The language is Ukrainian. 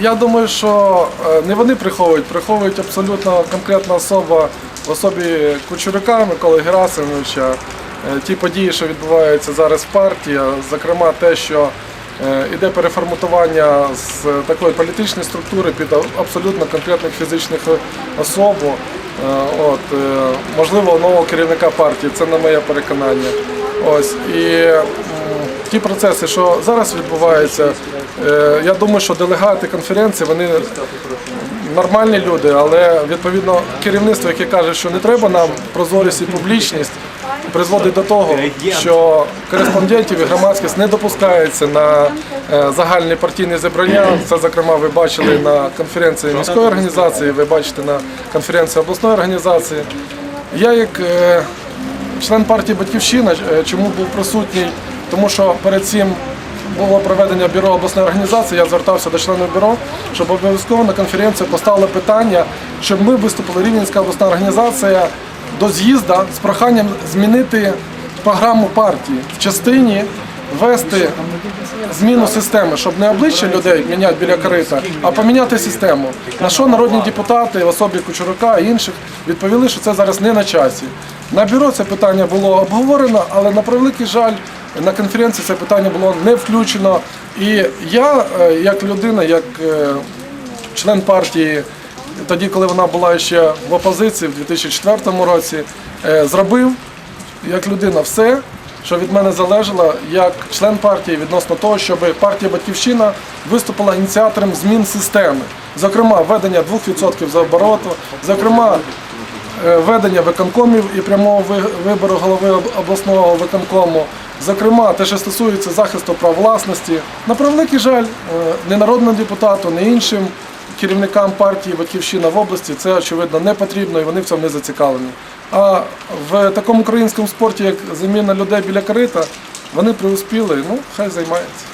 Я думаю, що е, не вони приховують, приховують абсолютно конкретна особа в особі Кучурука Миколи Герасимовича. Е, Ті події, що відбуваються зараз в партії, зокрема те, що е, іде переформатування з такої політичної структури під абсолютно конкретних фізичних особ. Е, От, е, можливо, нового керівника партії, це на моє переконання. Ось і ті процеси, що зараз відбуваються, е, я думаю, що делегати конференції вони нормальні люди, але відповідно керівництво, яке каже, що не треба нам прозорість і публічність, призводить до того, що кореспондентів і громадськість не допускається на е, загальні партійні зібрання. Це, зокрема, ви бачили на конференції міської організації, ви бачите на конференції обласної організації. Я як е, член партії Батьківщина, чому був присутній, тому що перед цим було проведення бюро обласної організації, я звертався до членів бюро, щоб обов'язково на конференцію поставили питання, щоб ми виступили Рівненська обласна організація до з'їзду з проханням змінити програму партії в частині ввести зміну системи, щоб не обличчя людей міняти біля корита, а поміняти систему. На що народні депутати, в особі Кучурука і інших, відповіли, що це зараз не на часі. На бюро це питання було обговорено, але на превеликий жаль, на конференції це питання було не включено. І я, е, як людина, як е, член партії, тоді, коли вона була ще в опозиції в 2004 році, е, зробив як людина все, що від мене залежало, як член партії відносно того, щоб партія Батьківщина виступила ініціатором змін системи. Зокрема, введення 2% за обороту, зокрема, е, введення виконкомів і прямого вибору голови обласного виконкому. Зокрема, те, що стосується захисту прав власності, на превеликий жаль, е, не народному депутату, не іншим керівникам партії Батьківщина в області це очевидно не потрібно і вони в цьому не зацікавлені. А в такому українському спорті, як заміна людей біля корита, вони преуспіли, ну хай займаються.